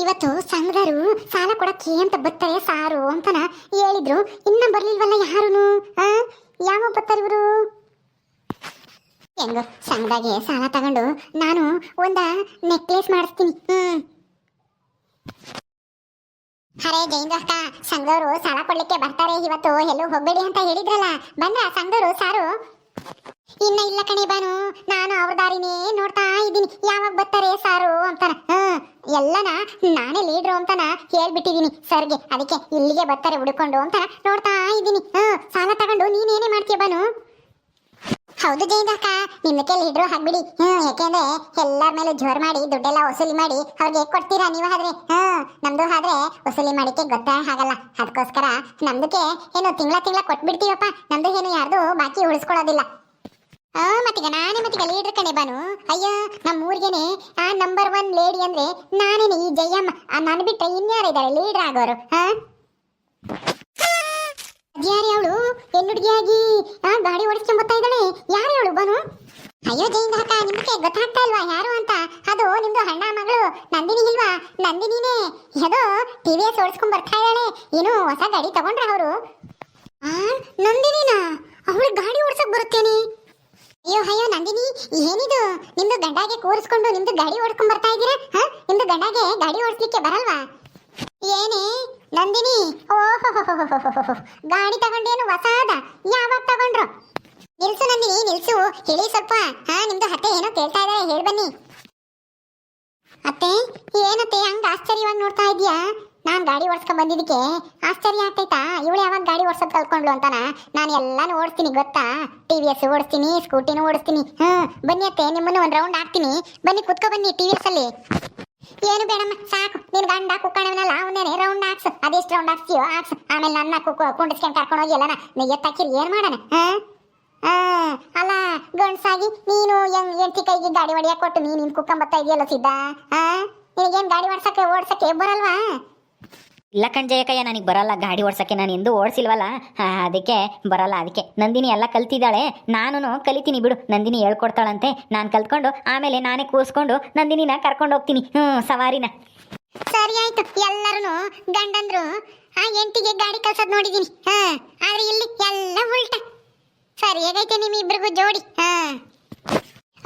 ಇವತ್ತು ಸಂಘದವರು ಸಾಲ ಕೊಡಕ್ಕೆ ಅಂತ ಬರ್ತಾರೆ, ಸಾರು ಅಂತನ ಹೇಳಿದ್ರು. ಇನ್ನ ಬರ್ಲಿಲ್ವಲ್ಲ ಯಾರುನು? ಆ? ಯಾವ ಬರ್ತಾರೆ ಇವರು? ಹೆಂಗೋ, ಸಂಘದಾಗೆ ಸಾಲ ತಗೊಂಡು ನಾನು ಒಂದ ನೆಕ್ಲೇಸ್ ಮಾಡಿಸ್ತೀನಿ. ಹ್ಮ್. ಅರೆ ಜೈಂದು ಅಕ್ಕ ಸಂಘದವರು ಸಾಲ ಕೊಡ್ಲಿಕ್ಕೆ ಬರ್ತಾರೆ, ಇವತ್ತು ಎಲ್ಲೂ ಹೋಗ್ಬೇಡಿ ಅಂತ ಹೇಳಿದ್ರಲ್ಲ. ಬಂದ್ರ ಸಂಘರು, ಸಾರು. ಇನ್ನ ಇಲ್ಲ ಕಣೆ ಬಾನು, ನಾನು ಅವ್ರ ದಾರಿನೇ ನೋಡ್ತಾ ಇದ್ದೀನಿ. ಯಾವಾಗ ಬರ್ತಾರೆ ಸಾರು ಅಂತಾನ. ಹ್ಮ್, ಎಲ್ಲನ ನಾನೇ ಲೀಡ್ರು ಅಂತಾನ ಹೇಳ್ಬಿಟ್ಟಿದೀನಿ ಸರ್ಗೆ. ಅದಕ್ಕೆ ಇಲ್ಲಿಗೆ ಬರ್ತಾರೆ ಹುಡುಕೊಂಡು ಅಂತ ನೋಡ್ತಾ ಇದ್ದೀನಿ. ಹ್ಮ್, ಸಾಲ ತಗೊಂಡು ನೀನೇನೇ ಮಾಡ್ತೀಯ ಬಾನು? ಹೌದು ಜೈಂದ ಅಕ್ಕ ನಿಮ್ಮಕ್ಕೆ ಲೀಡ್ರು ಹಾಕ್ಬಿಡಿ ಹ್ಮ್, ಯಾಕೆಂದ್ರೆ ಎಲ್ಲರ ಮೇಲೆ ಜೋರ್ ಮಾಡಿ, ದುಡ್ಡೆಲ್ಲ ವಸೂಲಿ ಮಾಡಿ ಅವ್ರಿಗೆ ಕೊಡ್ತೀರಾ ನೀವು ಆದ್ರೆ? ಹ್ಮ್, ನಮ್ದು ಆದ್ರೆ ವಸೂಲಿ ಮಾಡಿಕ್ಕೆ ಗೊತ್ತೇ ಆಗಲ್ಲ. ಅದಕ್ಕೋಸ್ಕರ ನಮ್ದಕ್ಕೆ ಏನು ತಿಂಗಳ ತಿಂಗಳ ಕೊಟ್ಬಿಡ್ತೀವಪ್ಪ. ನಮ್ದು ಏನು ಯಾರ್ದು ಬಾಕಿ ಉಳಿಸ್ಕೊಳ್ಳೋದಿಲ್ಲ. ಆ, ಮತ್ತೀಗ ನಾನೇ ಮತ್ತೀಗ ಲೀಡರ್ ಕಣೆ ಬಾನು. ಅಯ್ಯ ನಮ್ಮ ಊರಿಗೆನೆ, ಆ ನಂಬರ್ ಒನ್ ಲೇಡಿ ಅಂದ್ರೆ ನಾನೇನೆ ಈ ಜಯಮ್ಮ. ಆ, ನಾನು ಇನ್ಯಾರ ಇದ್ದಾರೆ ಲೀಡರ್ ಆಗೋರು ಹಾ ಯಾರು ಅವಳು? ಹೆಣ್ಣುಡುಗಿಯಾಗಿ ಆ, ಗಾಡಿ ಓಡಿಸ್ಕೊಂಡ್ ಬರ್ತಾ ಇದ್ದಾಳೆ. ಯಾರು ಅವಳು ಬಾನು? ಅಯ್ಯೋ ಜೈಂದ ಅಕ್ಕ ನಿಮ್ಗೆ ಗೊತ್ತಾಗ್ತಾ ಇಲ್ವಾ? ಯಾರು ಅಂತ? ಅದು ನಿಮ್ದು ಅಣ್ಣ, ಮಗಳು, ನಂದಿನಿ ಇಲ್ವಾ? ನಂದಿನಿನೇ. ಯಾವುದೋ ಟಿ ವಿ ಎಸ್ ಓಡಿಸ್ಕೊಂಡ್ ಬರ್ತಾ ಇದ್ದಾಳೆ. ಏನು ಹೊಸ ಗಾಡಿ ತಗೊಂಡ್ರ ಅವರು. ಆ, ನಂದಿನಿನಾ? ಅವಳು ಗಾಡಿ ಓಡಿಸಕ್ ಬರುತ್ತೇನೆ. ಏನಿದು? ನಿಮ್ದು ಗಂಡಾಗೆ ಕೂರಿಸ್ಕೊಂಡು ನಿಮ್ದು ಗಾಡಿ ಓಡ್ಕೊಂಡ್ ಬರ್ತಾ ಇದ್ದೀರಾ ಹಾ? ನಿಮ್ದು ಗಂಡಾಗೆ ಗಾಡಿ ಓಡಿಸ್ಲಿಕ್ಕೆ ಬರಲ್ವಾ? ಏನೇ? ನಂದಿನಿ? ಓಹೋ ಗಾಡಿ ತಗೊಂಡೇನು ಹೊಸಾದ ಯಾವಾಗ ತಗೊಂಡ್ರು? ನಿಲ್ಸು ನಂದಿನಿ, ನಿಲ್ಸು. ಹೇಳಿ ಸ್ವಲ್ಪ. ಹಾ, ನಿಮ್ದು ಹತ್ತೆ ಏನೋ ಕೇಳ್ತಾ ಇದ್ದಾರೆ ಹೇಳ್ಬನ್ನಿ. ಅತ್ತೆ, ಏನತ್ತೆ? ಹಂಗ ಆಶ್ಚರ್ಯವಾಗಿ ನೋಡ್ತಾ ಇದೀಯಾ? ನಾನ್ ಗಾಡಿ ಓಡಿಸ್ಕೊಂಡ್ ಬಂದಿದ್ದಕ್ಕೆ ಆಶ್ಚರ್ಯ ಆಗ್ತೈತಾ? ಇವಳು ಯಾವಾಗ ಗಾಡಿ ಓಡಿಸೋದು ಕಲ್ತ್ಕೊಂಡ್ಲು ಅಂತಾನ? ನಾನು ಎಲ್ಲಾನು ಓಡಿಸ್ತೀನಿ, ಗೊತ್ತಾ? ಟಿ ವಿ ಎಸ್ ಓಡಿಸ್ತೀನಿ ಸ್ಕೂಟಿನೂ ಓಡಿಸ್ತೀನಿ. ಹ್ಮ್ ಬನ್ನಿ ಅತ್ತೆ, ನಿಮ್ಮನ್ನು ಒಂದು ರೌಂಡ್ ಹಾಕ್ತೀನಿ. ಬನ್ನಿ, ಕುತ್ಕೊ ಬನ್ನಿ ಟಿ ವಿ ಎಸ್ ಅಲ್ಲಿ. ಏನು ಬೇಡಮ್ಮ, ಸಾಕು. ನೀನು ಗಂಡ ಕುಕ್ಕಣವನಲ್ಲ ಅವನೇನೆ ರೌಂಡ್ ಹಾಕ್ಸು. ಅದೆಷ್ಟು ರೌಂಡ್ ಹಾಕ್ಸ್ತೀಯೋ, ಹಾಕ್ಸ್. ಆಮೇಲೆ ನನ್ನ ಕುಕ್ಕ, ಕುಂಡಿಸ್ಕೊಂಡು ಕರ್ಕೊಂಡು ಹೋಗಿ ಎಲ್ಲನ ನೀ ಎತ್ತಾಕಿರಿ ಏನು ಮಾಡೋಣ, ಹಾಂ? ಅಲ್ಲ, ಗಂಡ್ಸಾಗಿ ನೀನು ಹೆಂಗ್ ಹೆಂಡತಿ ಕೈಗೆ ಗಾಡಿ ಹೊಡಿಯಕ್ ಕೊಟ್ಟು ನೀನು ನಿನ್ ಕುಕ್ಕಂಬ ಬರ್ತಾ ಇದೆಯಲ್ಲ ಸಿದ್ಧ ಹಾಂ? ನಿನಗೇನ್ ಗಾಡಿ ಓಡ್ಸಕ್ಕೆ ಓಡ್ಸಕ್ಕೆ ಬರಲ್ವಾ? ಇಲ್ಲ ಕಣ್ಜಯಕಯ್ಯ ನನಗೆ ಬರಲ್ಲ, ಗಾಡಿ ಓಡ್ಸಕ್ಕೆ ನಾನು ಎಂದು ಓಡಿಸಿಲ್ವಲ್ಲ? ಅದಕ್ಕೆ ಬರಲ್ಲ, ಅದಕ್ಕೆ. ನಂದಿನಿ ಎಲ್ಲ ಕಲ್ತಿದ್ದಾಳೆ. ನಾನು ಕಲಿತೀನಿ ಬಿಡು. ನಂದಿನಿ ಹೇಳ್ಕೊಡ್ತಾಳಂತೆ. ನಾನು ಕಲ್ತ್ಕೊಂಡು ಆಮೇಲೆ ನಾನೇ ಕೂಸ್ಕೊಂಡು ನಂದಿನಿನ ಕರ್ಕೊಂಡು ಹೋಗ್ತೀನಿ. ಹ್ಞೂ ಸವಾರಿನ. ಸರಿ ಆಯ್ತು. ಎಲ್ಲರೂ ಗಂಡಂದ್ರು. ಆ ಎಂಟಿಗೆ ಗಾಡಿ ಕಲ್ಸೋದು ನೋಡಿದ್ದೀನಿ ಹಾ, ಆದ್ರೆ ಇಲ್ಲಿ ಎಲ್ಲ ಉಲ್ಟ. ಸರಿ, ಹೇಗೈತೆ ನಿಮ್ಮಿಬ್ರಿಗೂ ಜೋಡಿ? ಹಾ.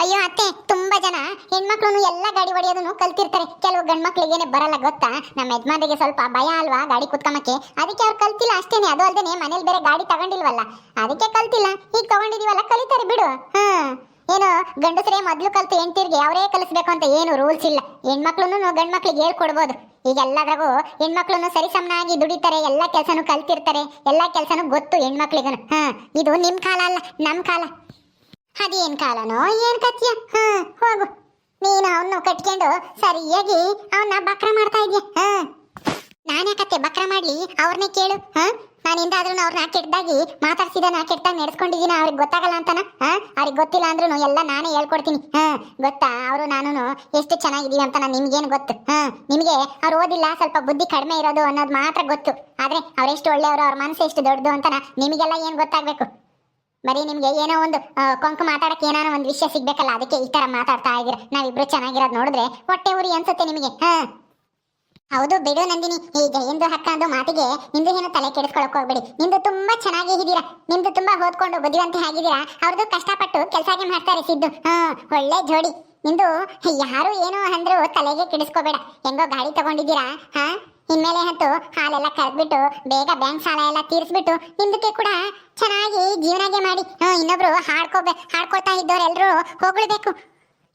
ಅಯ್ಯೋ ಅತ್ತೆ, ತುಂಬಾ ಜನ. ಹೆಣ್ಮಕ್ಳು ಎಲ್ಲ ಗಾಡಿ ಹೊಡೆಯೋದನ್ನು ಕಲ್ತಿರ್ತಾರೆ. ಕೆಲವು ಗಂಡ್ಮಕ್ಳಿಗೇನೆ ಬರಲ್ಲ, ಗೊತ್ತಾ? ನಮ್ಮ ಯಜಮಾನಿಗೆ ಸ್ವಲ್ಪ ಭಯ ಅಲ್ವಾ ಗಾಡಿ ಕುತ್ಕಮಕ್ಕೆ? ಅದಕ್ಕೆ ಅವ್ರು ಕಲ್ತಿಲ್ಲ ಅಷ್ಟೇನೆ, ಅದು ಅಲ್ಲದೆ ಮನೇಲಿ ಬೇರೆ ಗಾಡಿ ತಗೊಂಡಿಲ್ವಲ್ಲ? ಅದಕ್ಕೆ ಕಲ್ತಿಲ್ಲ. ಈಗ ತಗೊಂಡಿದೀವಲ್ಲ, ಕಲಿತಾರೆ ಬಿಡು. ಹಾ. ಏನು ಗಂಡಸರೇ ಮೊದ್ಲು ಕಲ್ತು ಹೆಂಡ್ತಿರ್ಗೆ ಅವರೇ ಕಲಿಸ್ಬೇಕು ಅಂತ ಏನು ರೂಲ್ಸ್ ಇಲ್ಲ. ಹೆಣ್ಮಕ್ಳು ಗಂಡ್ಮಕ್ಳಿಗೆ ಹೇಳ್ಕೊಡ್ಬೋದು. ಈಗ ಎಲ್ಲದ್ರಾಗೂ ಹೆಣ್ಮಕ್ಳು ಸರಿ ಸಮನಾಗಿ ದುಡಿತಾರೆ, ಎಲ್ಲ ಕೆಲಸನೂ ಕಲ್ತಿರ್ತಾರೆ, ಎಲ್ಲ ಕೆಲಸನೂ ಗೊತ್ತು ಹೆಣ್ಮಕ್ಳಿಗೂ ಹಾ, ಇದು ನಿಮ್ಮ ಕಾಲ ಅಲ್ಲ ನಮ್ಮ ಕಾಲ. ಅದೇನ್ ಕಾಲನೋ, ಏನ್ ಕತ್ಯ ಹಾ, ಹೋಗು. ನೀನು ಅವನ್ನ ಕಟ್ಕೊಂಡು ಸರಿಯಾಗಿ ಅವನ್ನ ಬಕ್ರ ಮಾಡ್ತಾ ಇದೀಯ? ಹಾ. ನಾನ್ಯಾಕತ್ತೆ ಬಕ್ರ ಮಾಡ್ಲಿ? ಅವ್ರನ್ನೇ ಕೇಳು. ಹಾ? ನಾನು ಎಂದಾದ್ರೂ ಅವ್ರನ್ನ ಕೆಟ್ಟದಾಗಿ ನಾ ಕೆಟ್ಟದಾಗಿ ನಡೆಸ್ಕೊಂಡಿದ್ದೀನಿ ಅವ್ರಿಗೆ ಗೊತ್ತಾಗಲ್ಲ ಅಂತನ? ಹಾ? ಅವ್ರಿಗೆ ಗೊತ್ತಿಲ್ಲ ಅಂದ್ರೂ ಎಲ್ಲ ನಾನೇ ಹೇಳ್ಕೊಡ್ತೀನಿ. ಹಾ, ಗೊತ್ತಾ? ಅವರು ನಾನು ಎಷ್ಟು ಚೆನ್ನಾಗಿದೀವಿ ಅಂತ ನಾನು ನಿಮ್ಗೇನು ಗೊತ್ತು? ಹಾ, ನಿಮಗೆ ಅವ್ರು ಓದಿಲ್ಲ, ಸ್ವಲ್ಪ ಬುದ್ಧಿ ಕಡಿಮೆ ಇರೋದು ಅನ್ನೋದು ಮಾತ್ರ ಗೊತ್ತು. ಆದ್ರೆ ಅವರೆಷ್ಟು ಒಳ್ಳೆಯವರು, ಅವ್ರ ಮನಸ್ಸು ಎಷ್ಟು ದೊಡ್ಡದು ಅಂತಾನ ನಿಮಗೆಲ್ಲ ಏನು ಗೊತ್ತಾಗ್ಬೇಕು? ಬರೀ ನಿಮ್ಗೆ ಏನೋ ಒಂದು ಕೊಂಕು ಮಾತಾಡಕ್ಕೆ ಏನಾನ ಒಂದು ವಿಷಯ ಸಿಗ್ಬೇಕಲ್ಲ, ಅದಕ್ಕೆ ಈ ತರ ಮಾತಾಡ್ತಾ ಇದೀರ ನಾವಿಬ್ರು ಚೆನ್ನಾಗಿರೋದು ನೋಡಿದ್ರೆ ಹೊಟ್ಟೆ ಉರಿ ಅನ್ಸುತ್ತೆ ನಿಮಗೆ, ಹಾ? ಹೌದು, ಬಿಡು ನಂದಿನಿ. ಈ ಜಯಂದು ಹಕ್ಕಂದು ಮಾತಿಗೆ ನಿಮ್ದು ಏನೋ ತಲೆ ಕೆಡಿಸ್ಕೊಳಕ್ ಹೋಗ್ಬೇಡಿ. ನಿಮ್ದು ತುಂಬಾ ಚೆನ್ನಾಗಿ ಇದೀರಾ. ನಿಮ್ದು ತುಂಬಾ ಓದ್ಕೊಂಡು ಬುದ್ಧಿವಂತೆ ಆಗಿದ್ದೀರಾ. ಅವ್ರದ್ದು ಕಷ್ಟಪಟ್ಟು ಕೆಲಸಗೆ ಮಾಡ್ತಾರೆ ಸಿದ್ದು. ಹಾ, ಒಳ್ಳೆ ಜೋಡಿ. ನಿಮ್ದು ಯಾರು ಏನು ಅಂದ್ರು ತಲೆಗೆ ಕೆಡಿಸ್ಕೋಬೇಡ. ಹೆಂಗೋ ಗಾಡಿ ತಗೊಂಡಿದ್ದೀರಾ? ಹಾ? ಇನ್ಮೇಲೆ ಅಂತೂ ಹಾಲೆಲ್ಲ ಕರೆದ್ಬಿಟ್ಟು ಬೇಗ ಬ್ಯಾಂಕ್ ಸಾಲ ಎಲ್ಲ ತೀರಿಸ್ಬಿಟ್ಟು ನಿಮ್ದಕ್ಕೆ ಕೂಡ ಚೆನ್ನಾಗಿ ಜೀವನಾಗೆ ಮಾಡಿ. ಇನ್ನೊಬ್ರು ಹಾಡ್ಕೋಬೇ ಹಾಡ್ಕೊಳ್ತಾ ಇದ್ದವ್ರೆಲ್ಲರೂ ಹೊಗಳ್ಬೇಕು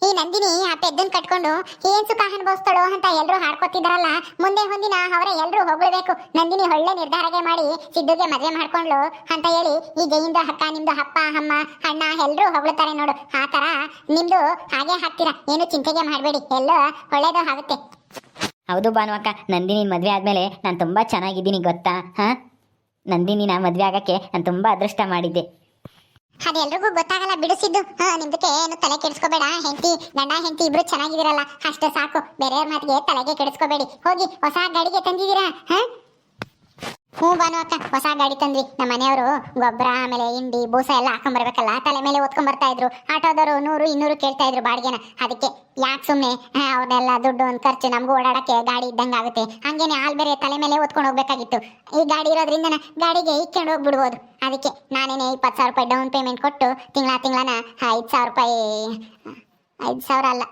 ಈ ನಂದಿನಿ, ಆ ಪೆದ್ದನ್ ಕಟ್ಕೊಂಡು ಏನ್ ಸುಖ ಅನುಭವಿಸ್ತಾಳೋ ಅಂತ ಎಲ್ಲರೂ ಹಾಡ್ಕೊತಿದಾರಲ್ಲ, ಮುಂದೆ ಒಂದಿನ ಅವರ ಎಲ್ಲರೂ ಹೊಗಳ್ಬೇಕು. ನಂದಿನಿ ಒಳ್ಳೆ ನಿರ್ಧಾರಗೆ ಮಾಡಿ, ಸಿದ್ದುಗೆ ಮದ್ವೆ ಮಾಡ್ಕೊಂಡ್ಲು ಅಂತ ಹೇಳಿ ಈ ಜಯಿಂದ ಅಕ್ಕ, ನಿಮ್ದು ಅಪ್ಪ, ಅಮ್ಮ, ಅಣ್ಣ ಎಲ್ಲರೂ ಹೊಗಳ್ತಾರೆ ನೋಡು. ಆ ತರ ನಿಮ್ದು ಹಾಗೆ ಹಾಕ್ತೀರಾ? ಏನು ಚಿಂತೆಗೆ ಮಾಡಬೇಡಿ. ಎಲ್ಲೋ ಒಳ್ಳೇದು ಆಗುತ್ತೆ. ಹೌದು ಭಾನುವಕ್ಕ ನಂದಿನಿ ಮದ್ವೆ ಆದ್ಮೇಲೆ ನಾನು ತುಂಬಾ ಚೆನ್ನಾಗಿದ್ದೀನಿ, ಗೊತ್ತಾ? ಹಾಂ? ನಂದಿನಿನ ಮದ್ವೆ ಆಗಕ್ಕೆ ನಾನು ತುಂಬಾ ಅದೃಷ್ಟ ಮಾಡಿದ್ದೆ. ಅದೆಲ್ರಿಗೂ ಗೊತ್ತಾಗಲ್ಲ ಬಿಡಿಸಿದ್ದು. ಹಾ, ನಿಮ್ದಕ್ಕೆ ಏನು ತಲೆ ಕೆಡಿಸ್ಕೋಬೇಡ? ಹೆಂಡತಿ, ಗಂಡ, ಹೆಂಡತಿ ಇಬ್ರು ಚೆನ್ನಾಗಿದ್ದೀರಲ್ಲ. ಅಷ್ಟೇ ಸಾಕು. ಬೇರೆಯವ್ರ ಮಾತಿಗೆ ತಲೆಗೆ ಕೆಡಿಸ್ಕೋಬೇಡಿ. ಹೋಗಿ, ಹೊಸ ಗಾಡಿಗೆ ತಂದಿದ್ದೀರಾ? ಹಾ? ಹ್ಞೂ ಬಾನು ಅಕ್ಕ, ಹೊಸ ಗಾಡಿ ತಂದ್ವಿ. ನಮ್ಮ ಮನೆಯವರು ಗೊಬ್ಬರ, ಆಮೇಲೆ ಹಿಂಡಿ, ಬೂಸ ಎಲ್ಲ ಹಾಕೊಂಬರ್ಬೇಕಲ್ಲ. ತಲೆ ಮೇಲೆ ಹೊತ್ಕೊಂಡ್ ಬರ್ತಾ ಇದ್ರು. ಆಟೋದವರು ನೂರು, ಇನ್ನೂರು ಕೇಳ್ತಾ ಇದ್ರು ಬಾಡಿಗೆನ. ಅದಕ್ಕೆ ಯಾಕೆ ಸುಮ್ಮನೆ ಅವ್ರನ್ನೆಲ್ಲ ದುಡ್ಡು, ಒಂದು ಖರ್ಚು, ನಮಗೂ ಓಡಾಡಕ್ಕೆ ಗಾಡಿ ಇದ್ದಂಗೆ ಆಗುತ್ತೆ. ಹಂಗೇನೆ ಹಾಲ್ ಬೇರೆ ತಲೆ ಮೇಲೆ ಹೊತ್ಕೊಂಡು ಹೋಗ್ಬೇಕಾಗಿತ್ತು. ಈ ಗಾಡಿ ಇರೋದ್ರಿಂದ ಗಾಡಿಗೆ ಇಕ್ಕೊಂಡು ಹೋಗ್ಬಿಡ್ಬೋದು. ಅದಕ್ಕೆ ನಾನೇನೆ ಇಪ್ಪತ್ತು ಸಾವಿರ ರೂಪಾಯಿ ಡೌನ್ ಪೇಮೆಂಟ್ ಕೊಟ್ಟು ತಿಂಗಳ ತಿಂಗಳನ ಐದು ಸಾವಿರ ರೂಪಾಯಿ, ಐದು ಸಾವಿರ ಅಲ್ಲ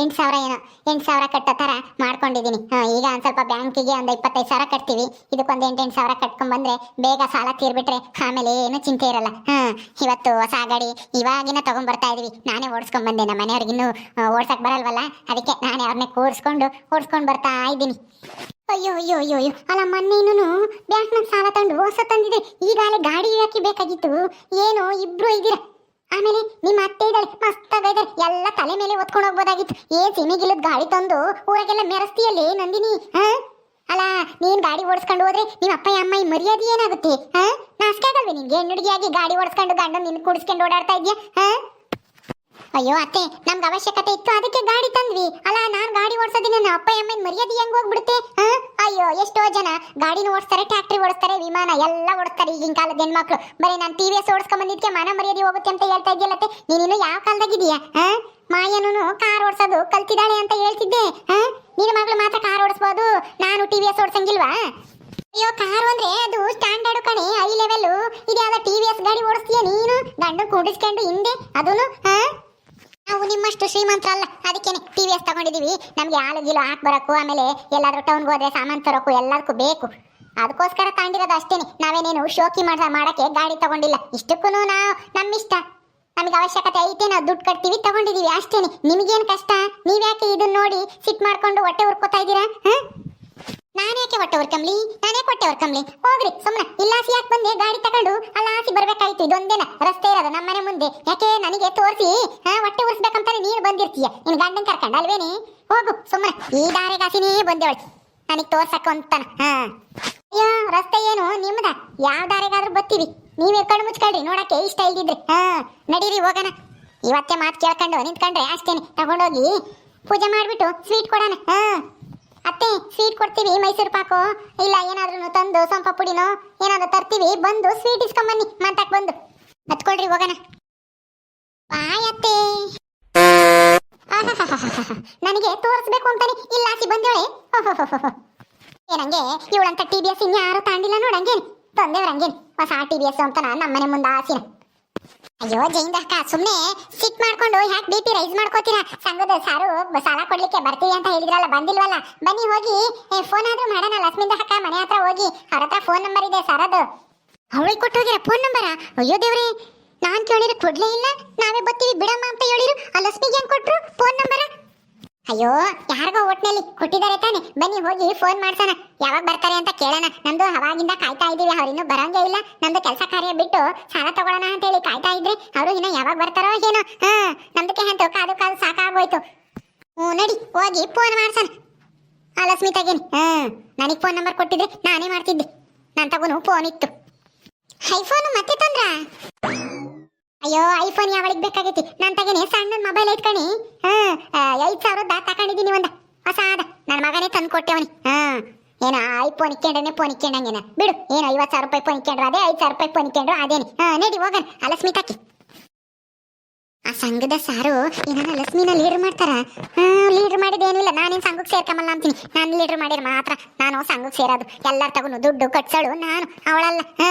ಎಂಟು ಸಾವಿರ ಏನೋ, ಎಂಟು ಸಾವಿರ ಕಟ್ಟೋ ಥರ ಮಾಡ್ಕೊಂಡಿದ್ದೀನಿ. ಈಗ ಒಂದು ಸ್ವಲ್ಪ ಬ್ಯಾಂಕಿಗೆ ಒಂದು ಇಪ್ಪತ್ತೈದು ಸಾವಿರ ಕಟ್ತೀವಿ. ಇದಕ್ಕೊಂದು ಎಂಟು ಎಂಟು ಸಾವಿರ ಕಟ್ಕೊಂಡ್ಬಂದ್ರೆ ಬೇಗ ಸಾಲ ತೀರ್ಬಿಟ್ರೆ ಆಮೇಲೆ ಏನು ಚಿಂತೆ ಇರಲ್ಲ. ಹಾಂ, ಇವತ್ತು ಹೊಸ ಗಾಡಿ ಇವಾಗಿನ ತಗೊಂಡ್ಬರ್ತಾ ಇದೀವಿ. ನಾನೇ ಓಡಿಸ್ಕೊಂಡ್ಬಂದೆ ನಮ್ಮ ಮನೆಯವ್ರಿಗೆ ಇನ್ನೂ ಓಡ್ಸಕ್ ಬರಲ್ವಲ್ಲ? ಅದಕ್ಕೆ ನಾನೇ ಅವ್ರನ್ನೇ ಕೂರಿಸ್ಕೊಂಡು, ಓಡಿಸ್ಕೊಂಡು ಬರ್ತಾ ಇದ್ದೀನಿ. ಅಯ್ಯೋ ಅಯ್ಯೋ ಅಯ್ಯೋ ಅಯ್ಯೋ ಅಲ್ಲ ಮೊನ್ನೆನೂ ಬ್ಯಾಂಕ್ನಾಗ ಸಾಲ ತಂದು ಹೊಸ ತಂದಿದೆ. ಈಗಾಗಲೇ ಗಾಡಿ ಹಾಕಿ ಬೇಕಾಗಿತ್ತು. ಏನು ಇಬ್ರು ಇದ್ದೀರ. ಆಮೇಲೆ ನಿಮ್ಮ ಅತ್ತೆ ಇದ್ದಾಳೆ ಮಸ್ತಾಗಿದ್ದಾರೆ ಎಲ್ಲ ತಲೆ ಮೇಲೆ ಹೊತ್ಕೊಂಡು ಹೋಗ್ಬೋದಾಗಿತ್ತು. ಏ ಸಿಮಿಗಿಲ್ಲದ ಗಾಡಿ ತಂದು ಊರಾಗೆಲ್ಲ ಮೆರೆಸ್ತೀಯಲ್ಲಿ, ನಂದಿನಿ? ಹಾ? ಅಲ್ಲ, ನೀನ್ ಗಾಡಿ ಓಡಿಸ್ಕೊಂಡು ಹೋದ್ರೆ ನಿಮ್ಮ ಅಪ್ಪ ಅಮ್ಮ ಈ ಮರ್ಯಾದೆ ಏನಾಗುತ್ತೆ? ಹಾ? ನಾಚಿಕೆ ಆಗಲ್ವೇ ನಿನ್ಗೆ ಹೆಣ್ಣುಡುಗಿಯಾಗಿ ಗಾಡಿ ಓಡಿಸ್ಕೊಂಡು ಗಂಡ ನಿನ್ ಕುಡಿಸ್ಕೊಂಡು ಓಡಾಡ್ತಾ ಇದೆಯಾ ಹಾ? ಅಯ್ಯೋ ಅತ್ತೆ, ನಮ್ಗೆ ಅವಶ್ಯಕತೆ ಇತ್ತು, ಅದಕ್ಕೆ ಗಾಡಿ ತಂದ್ವಿ. ಅಲ್ಲ, ನಾನು ಗಾಡಿ ಓಡಿಸೋದಿನ ನನ್ನ ಅಪ್ಪ ಅಮ್ಮನ ಮರ್ಯಾದೆ ಹೆಂಗ್ ಹೋಗ್ಬಿಡುತ್ತೆ? ಅಯ್ಯೋ, ಎಷ್ಟೋ ಜನ ಗಾಡಿನ ಓಡಿಸ್ತಾರೆ ಟ್ಯಾಕ್ಟ್ರಿ ಓಡಿಸ್ತಾರೆ, ವಿಮಾನ ಎಲ್ಲ ಓಡಿಸ್ತಾರೆ ಈಗಿನ ಕಾಲದ ಹೆಣ್ಮಕ್ಳು. ಬರೀ ನಾನು ಟಿ ವಿ ಎಸ್ ಓಡಿಸ್ಕೊಂಡ್ ಬಂದಿದ್ಕೆ ಮಾನ ಮರ್ಯಾದೆ ಹೋಗುತ್ತೆ ಅಂತ ಹೇಳ್ತಾ ಇದೆಯಲ್ಲತ್ತೆ ನೀನಿನ್ನು ಯಾವ ಕಾಲದಾಗಿದೀಯಾ ಹಾ? ಮಾಯನೂ ಕಾರ್ ಓಡಿಸೋದು, ಕಲ್ತಿದ್ದಾಳೆ ಅಂತ ಹೇಳ್ತಿದ್ದೆ. ಹಾ? ನಿನ್ನ ಮಗಳು ಮಾತ್ರ ಕಾರ್ ಓಡಿಸ್ಬೋದು, ನಾನು ಟಿ ವಿ ಎಸ್ ಓಡಿಸಂಗಿಲ್ವಾ? ಅಯ್ಯೋ, ಕಾರು ಅಂದ್ರೆ ಅದು ಸ್ಟ್ಯಾಂಡರ್ಡ್ ಕಣೆ ಐ ಲೆವೆಲ್ ಇದ್ಯಾವ ಟಿ ವಿ ಎಸ್ ಗಾಡಿ ಓಡಿಸ್ತೀಯ ನೀನು? ಗಂಡು ಕೂಡಿಸ್ಕೊಂಡು ಹಿಂದೆ, ಅದೂನು, ಹಾ? ನಾವು ನಿಮ್ಮಷ್ಟು ಶ್ರೀಮಂತರಲ್ಲ ಅದಕ್ಕೇನೆ ಟಿ ವಿ ಎಸ್ ತಗೊಂಡಿದೀವಿ ನಮ್ಗೆ ಹಾಲು, ಗೀಲು ಹಾಕ್ ಬರಕ್ಕೂ ಆಮೇಲೆ ಎಲ್ಲಾದ್ರೂ ಟೌನ್ಗೆ ಹೋದ್ರೆ ಸಾಮಾನು ತರೋಕ್ಕೂ ಎಲ್ಲದಕ್ಕೂ ಬೇಕು. ಅದಕ್ಕೋಸ್ಕರ ತಗೊಂಡಿರೋದು ಅಷ್ಟೇನೆ. ನಾವೇನೇನು ಶೋಕಿ ಮಾಡ ಮಾಡಕ್ಕೆ ಗಾಡಿ ತಗೊಂಡಿಲ್ಲ. ಇಷ್ಟಕ್ಕೂ ನಾವು ನಮ್ಮಿಷ್ಟ. ನಮಗೆ ಅವಶ್ಯಕತೆ ಐತೆ, ನಾವು ದುಡ್ಡು ಕಟ್ತೀವಿ ತಗೊಂಡಿದೀವಿ ಅಷ್ಟೇನೆ. ನಿಮಗೇನು ಕಷ್ಟ? ನೀವ್ಯಾಕೆ ಇದನ್ನ ನೋಡಿ ಸಿಟ್ ಮಾಡ್ಕೊಂಡು ಹೊಟ್ಟೆ ಉರ್ಕೋತಾ ಇದ್ದೀರಾ? ಹಾ ನಾನ್ಯಾಕೆ ಕಮ್ಲಿ, ನಾನೇ ಕೊಟ್ಟವ್ರ ಕಮ್ಲಿ. ಹೋಗ್ರಿ ಸುಮ್ಮನೆ ಇಲ್ಲ ಆಸಿ ಯಾಕೆ ಬಂದೆ? ಗಾಡಿ ತಗೊಂಡು. ಅಲ್ಲ ಆಸಿ ಬರ್ಬೇಕಾಯ್ತು ಇದೊಂದೇನ. ರಸ್ತೆ ಇರೋದು ನಮ್ಮ ಮನೆ ಮುಂದೆ. ಯಾಕೆ? ನನಗೆ ತೋರಿಸಿ. ಹಾ, ಹೊಟ್ಟೆ ಉರ್ಸ್ಬೇಕಂತಾನೆ ನೀನು ಬಂದಿರ್ತೀಯ. ನಿನ್ ಗಂಡನ್ ಕರ್ಕೊಂಡು ಅಲ್ವೇನಿ? ಹೋಗು ಸುಮ್ಮನೆ ಈ ದಾರಿಗಾಸಿನೇ ಬಂದೇವಳು. ನನಗೆ ತೋರ್ಸಕ್ಕ ಅಂತಾನ ಹಾ. ಅಯ್ಯೋ, ರಸ್ತೆ ಏನು? ನಿಮ್ದ? ಯಾವ ದಾರಿಗಾದ್ರೂ ಬತ್ತೀವಿ ನೀವೇ ಕಣ್ಣು ಮುಚ್ಕೊಳ್ರಿ. ನೋಡಕ್ಕೆ ಇಷ್ಟ ಇಲ್ದಿದ್ರಿ. ಹಾ, ನಡೀರಿ, ಹೋಗೋಣ. ಇವತ್ತೆ ಮಾತು ಕೇಳ್ಕೊಂಡು ನಿಂತ್ಕೊಂಡ್ರೆ ಅಷ್ಟೇನೆ. ತಗೊಂಡೋಗಿ ಪೂಜೆ ಮಾಡ್ಬಿಟ್ಟು ಸ್ವೀಟ್ ಕೊಡೋಣ. ಹಾ. ಅತ್ತೆ ಸ್ವೀಟ್ ಕೊಡ್ತೀವಿ, ಮೈಸೂರು ಪಾಕು. ಇಲ್ಲ ಏನಾದ್ರೂ ತಂದು, ಸೊಂಪ ಪುಡಿನೋ, ಏನಾದ್ರು ತರ್ತೀವಿ, ಬಂದು ಸ್ವೀಟ್ ಇಸ್ಕೊಂಬನ್ನಿ ಮಾತಾಕ್ ಬಂದು. ಹತ್ಕೊಳ್ರಿ, ಹೋಗೋಣ. ಬಾಯ್ ಅತ್ತೆ. ನನಗೆ ತೋರಿಸ್ಬೇಕು ಅಂತಾನೆ, ಇಲ್ಲ ಆಸಿ ಬಂದೇಳೆ ಏನಂಗೆ ಇವಳಂತ ಟಿ ಬಿ ಎಸ್ ಇನ್ಯಾರು ತಾಂಡಿಲ್ಲ ನೋಡಂಗೇನು ತಂದೇವ್ರಂಗೇನು ಹೊಸ ಟಿ ಬಿ ಎಸ್ ಅಂತ ನಮ್ಮನೆ ಮುಂದೆ ಆಸಿನ ಅಯ್ಯೋ ಜೈನ್ ಅಕ್ಕ ಸುಮ್ಮನೆ ಸಿಟ್ ಮಾಡ್ಕೊಂಡು ಯಾಕೆ ಬಿ ಪಿ ರೈಸ್ ಮಾಡ್ಕೋತೀರಾ? ಸಂಘದ ಸಾರು ಸಾಲ ಕೊಡ್ಲಿಕ್ಕೆ ಬರ್ತೀವಿ ಅಂತ ಹೇಳಿದ್ರಲ್ಲ, ಬಂದಿಲ್ವಲ್ಲ? ಬನ್ನಿ ಹೋಗಿ. ಫೋನ್ ಆದ್ರೂ ಮಾಡೋಣ, ಲಕ್ಷ್ಮಿಂದ ಅಕ್ಕ, ಮನೆ ಹತ್ರ ಹೋಗಿ. ಅವ್ರ ಹತ್ರ ಫೋನ್ ನಂಬರ್ ಇದೆ ಸರದು ಅವಳಿಗೆ ಕೊಟ್ಟೋಗಿರ ಫೋನ್ ನಂಬರ ಅಯ್ಯೋ ದೇವ್ರೆ, ನಾನ್ ಕೇಳಿರ ಕೊಡ್ಲೇ ಇಲ್ಲ. ನಾವೇ ಬತ್ತೀವಿ ಬಿಡಮ್ಮ ಅಂತ ಹೇಳಿರು. ಆ ಲಕ್ಷ್ಮಿಗೆ ಹೆಂಗ್ ಕೊಟ್ರು? ಫೋನ್ ನಂಬರ ಅಯ್ಯೋ, ಯಾರಿಗೋ ಒಟ್ನಲ್ಲಿ ಕೊಟ್ಟಿದ್ದಾರೆ ತಾನೆ. ಬನ್ನಿ ಹೋಗಿ ಫೋನ್ ಮಾಡ್ಸೋಣ. ಯಾವಾಗ ಬರ್ತಾರೆ ಅಂತ ಕೇಳೋಣ. ನಮ್ದು ಅವಾಗಿಂದ ಕಾಯ್ತಾ ಇದ್ದೀವಿ ಅವ್ರು ಇನ್ನೂ ಬರಂಗೇ ಇಲ್ಲ. ನಮ್ದು ಕೆಲಸ ಕಾರ್ಯ ಬಿಟ್ಟು ಸಾಲ ತಗೊಳ್ಳೋಣ ಅಂತ ಹೇಳಿ ಕಾಯ್ತಾ ಇದ್ರೆ. ಅವರು ಇನ್ನ ಯಾವಾಗ ಬರ್ತಾರೋ ಏನೋ. ಹಾ ನಮ್ದಕ್ಕೆ ಅಂತ ಕಾದು ಕಾದು ಸಾಕಾಗೋಯ್ತು. ಹ್ಞೂ, ನಡಿ, ಹೋಗಿ ಫೋನ್ ಮಾಡ್ಸೋಣ. ಆ, ಲಕ್ಷ್ಮಿತಾಗೇನಿ. ಹಾ, ನನಗೆ ಫೋನ್ ನಂಬರ್ ಕೊಟ್ಟಿದ್ರೆ ನಾನೇ ಮಾಡ್ತಿದ್ದೆ. ನಾನು ತಗೊಂಡು ಫೋನ್ ಇತ್ತು ಐಫೋನ್ ಮತ್ತೆ ತಂದ್ರ? ಅಯ್ಯೋ ಐಫೋನ್ ಯಾವಳಿಗೆ ಬೇಕಾಗೈತಿ? ನನ್ನ ತಗೇನೆ ಸಣ್ಣ ಮೊಬೈಲ್ ಐತ್ಕಣಿ ಹಾ ಐದು ಸಾವಿರದ ತಕೊಂಡಿದ್ದೀನಿ ಒಂದ ಹೊಸ ನನ್ನ ಮಗನೇ ತಂದು ಕೊಟ್ಟೆವನಿ ಹಾ, ಏನ ಐಫೋನ್ ಇಕ್ಕೊಂಡ್ರೆ ಫೋನ್ ಇಕ್ಕೊಂಡಂಗೇನ ಬಿಡು, ಏನು, ಐವತ್ತು ಸಾವಿರ ರೂಪಾಯಿ ಫೋನ್ ಇಕ್ಕೊಂಡ್ರು ಅದೇ, ಐದು ಸಾವಿರ ರೂಪಾಯಿ ಫೋನ್ ಇಕ್ಕೊಂಡ್ರು ಅದೇನಿ. ಹಾ, ನಡಿ, ಹೋಗಣ. ಅಲ್ಲ ಆ ಸಂಘದ ಸಾರು, ಏನಾರ ಲಕ್ಷ್ಮಿನ ಲೀಡರ್ ಮಾಡ್ತಾರ? ಹಾ ಲೀಡರ್ ಮಾಡಿದೇನಿಲ್ಲ ನಾನೇನು ಸಂಘಕ್ಕೆ ಸೇರ್ಕೊಂಬಲ್ಲ ಅಂತೀನಿ. ನಾನು ಲೀಡರ್ ಮಾಡಿದ್ರೆ ಮಾತ್ರ ನಾನು ಸಂಘಕ್ಕೆ ಸೇರೋದು. ಎಲ್ಲರ ತಗೊಂಡು ದುಡ್ಡು ಕಟ್ಸಳು ನಾನು, ಅವಳಲ್ಲ. ಹಾ.